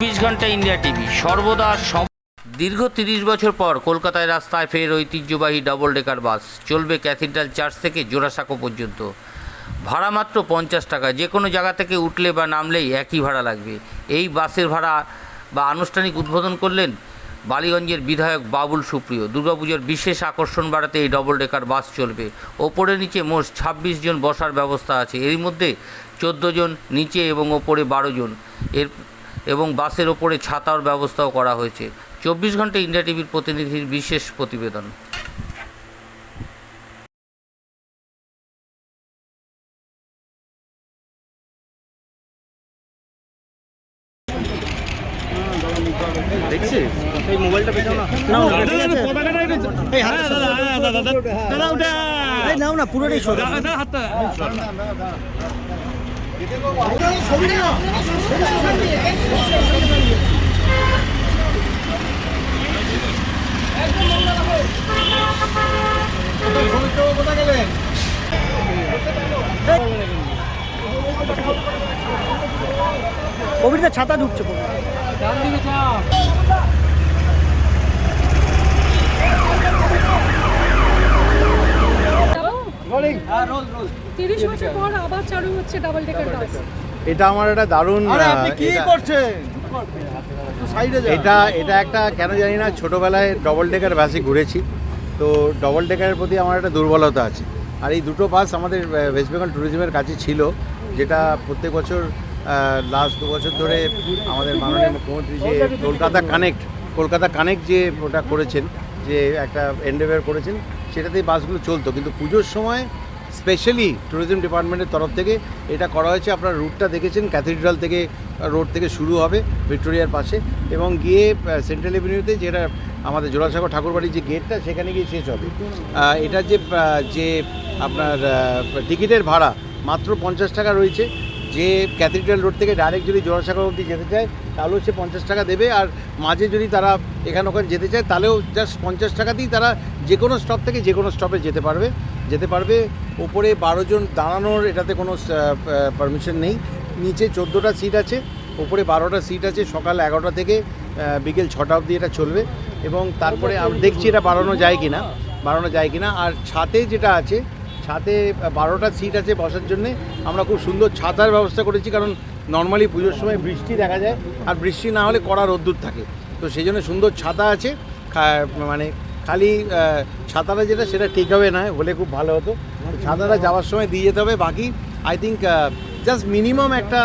চব্বিশ ঘণ্টা India TV, সর্বদা দীর্ঘ তিরিশ বছর পর কলকাতায় রাস্তায় ফের ঐতিহ্যবাহী ডবল ডেকার বাস চলবে ক্যাথিড্রাল চার্চ থেকে জোড়াসাঁকো পর্যন্ত। ভাড়া মাত্র পঞ্চাশ টাকা। যে কোনো জায়গা থেকে উঠলে বা নামলেই একই ভাড়া লাগবে। এই বাসের ভাড়া বা আনুষ্ঠানিক উদ্বোধন করলেন বালিগঞ্জের বিধায়ক বাবুল সুপ্রিয়। দুর্গাপুজোর বিশেষ আকর্ষণ বাড়াতে এই ডবল ডেকার বাস চলবে। ওপরে নিচে মোট ছাব্বিশ জন বসার ব্যবস্থা আছে। এর মধ্যে চোদ্দ জন, নিচে এবং ওপরে বারো জন। এর এবং বাসের ওপরে ছাতার ব্যবস্থাও করা হয়েছে চব্বিশ ঘণ্টা ইন্ডিয়া টিভির প্রতিনিধির বিশেষ প্রতিবেদন দেখছিস এই মোবাইলটা পেছাও না নাও না ঠিক আছে এই হাত এই নাও না পুরোটাই সরো কবিরদা ছাতা ঢুকছে পুরো। তিরিশ বছর পর আবার চালু হচ্ছে ডাবল ডেকার বাস এটা আমার একটা দারুণ আরে আপনি কি এটা- করছেন? এটা এটা একটা কেন জানি না ছোটোবেলায় ডবল ডেকার বাসে ঘুরেছি। তো ডবল ডেকারের প্রতি আমার একটা দুর্বলতা আছে। আর এই দুটো বাস আমাদের ওয়েস্ট বেঙ্গল ট্যুরিজমের কাছে ছিল যেটা প্রত্যেক বছর লাস্ট দু বছর ধরে আমাদের মাননীয় মুখ্যমন্ত্রী যে কলকাতা কানেক্ট কলকাতা কানেক্ট যে ওটা করেছেন যে একটা এন্ডেভার করেছেন সেটাতেই বাসগুলো চলতো। কিন্তু পুজোর সময় স্পেশালি ট্যুরিজম ডিপার্টমেন্টের তরফ থেকে এটা করা হয়েছে। আপনার রুটটা দেখেছেন ক্যাথিড্রাল থেকে রোড থেকে শুরু হবে ভিক্টোরিয়ার পাশে এবং গিয়ে সেন্ট্রাল এভিনিউতে যেটা আমাদের জোড়াসাগর ঠাকুরবাড়ির যে গেটটা সেখানে গিয়ে শেষ হবে। এটা এটার যে যে আপনার টিকিটের ভাড়া মাত্র পঞ্চাশ টাকা রয়েছে। যে ক্যাথিড্রাল রোড থেকে ডাইরেক্ট যদি জোড়াসাগর অবধি যেতে চায় তাহলেও সে পঞ্চাশ টাকা দেবে। আর মাঝে যদি তারা এখানে ওখানে যেতে চায় তাহলেও জাস্ট পঞ্চাশ টাকা টাকাতেই তারা যে কোনো স্টপ থেকে যে কোনো স্টপে যেতে পারবে। যেতে পারবে। ওপরে বারো জন দাঁড়ানোর এটাতে কোনো পারমিশন নেই। নিচে চোদ্দোটা সিট আছে। ওপরে বারোটা সিট আছে। সকাল এগারোটা থেকে বিকেল ছটা অবধি এটা চলবে। এবং তারপরে দেখছি এটা বাড়ানো যায় কিনা। বাড়ানো যায় কি না আর ছাতে যেটা আছে ছাতে বারোটা সিট আছে বসার জন্যে। আমরা খুব সুন্দর ছাতার ব্যবস্থা করেছি, কারণ নর্মালি পুজোর সময় বৃষ্টি দেখা যায়, আর বৃষ্টি না হলে কড়া রোদ্দুর থাকে। তো সেই জন্য সুন্দর ছাতা আছে। মানে খালি ছাতাটা যেটা, সেটা ঠিক হবে না, হলে খুব ভালো হতো। ছাতাটা যাওয়ার সময় দিয়ে যেতে হবে। বাকি আই থিঙ্ক জাস্ট মিনিমাম একটা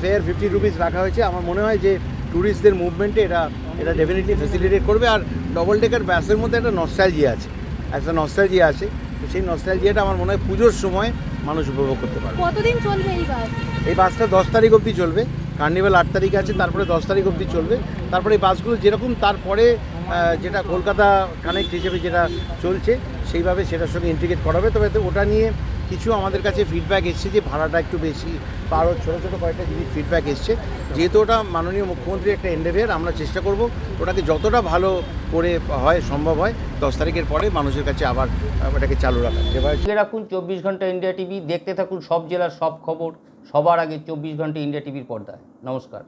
ফেয়ার ফিফটি রুপিস রাখা হয়েছে। আমার মনে হয় যে ট্যুরিস্টদের মুভমেন্টে এটা এটা ডেফিনেটলি ফেসিলিটেট করবে। আর ডবল ডেকার ব্যাসের মধ্যে একটা নস্টালজিয়া আছে। একটা নস্টালজিয়া আছে। তো সেই নস্টালজিয়াটা আমার মনে হয় পুজোর সময় মানুষ উপভোগ করতে পারবে। কতদিন চলবে এই বাস? এই বাসটা দশ তারিখ অবধি চলবে কার্নিভাল আট তারিখ আছে তারপরে দশ তারিখ অবধি চলবে তারপরে এই বাসগুলো যেরকম তারপরে যেটা কলকাতা কানেক্ট হিসেবে যেটা চলছে সেইভাবে সেটার সঙ্গে ইন্টিগ্রেট করা হবে তবে তো ওটা নিয়ে কিছু আমাদের কাছে ফিডব্যাক এসছে যে ভাড়াটা একটু বেশি বা আরও ছোটো ছোটো কয়েকটা জিনিস ফিডব্যাক এসছে। যেহেতু ওটা মাননীয় মুখ্যমন্ত্রীর একটা এন্ডেভিয়ার আমরা চেষ্টা করব ওটাকে যতটা ভালো করে হয়, সম্ভব হয়, দশ তারিখের পরে মানুষের কাছে আবার ওটাকে চালু রাখা যেভাবে রাখুন, চব্বিশ ঘণ্টা ইন্ডিয়া টিভি, দেখতে থাকুন সব জেলার সব খবর, সবার আগে চব্বিশ ঘণ্টা ইন্ডিয়া টিভির পর্দায়। নমস্কার।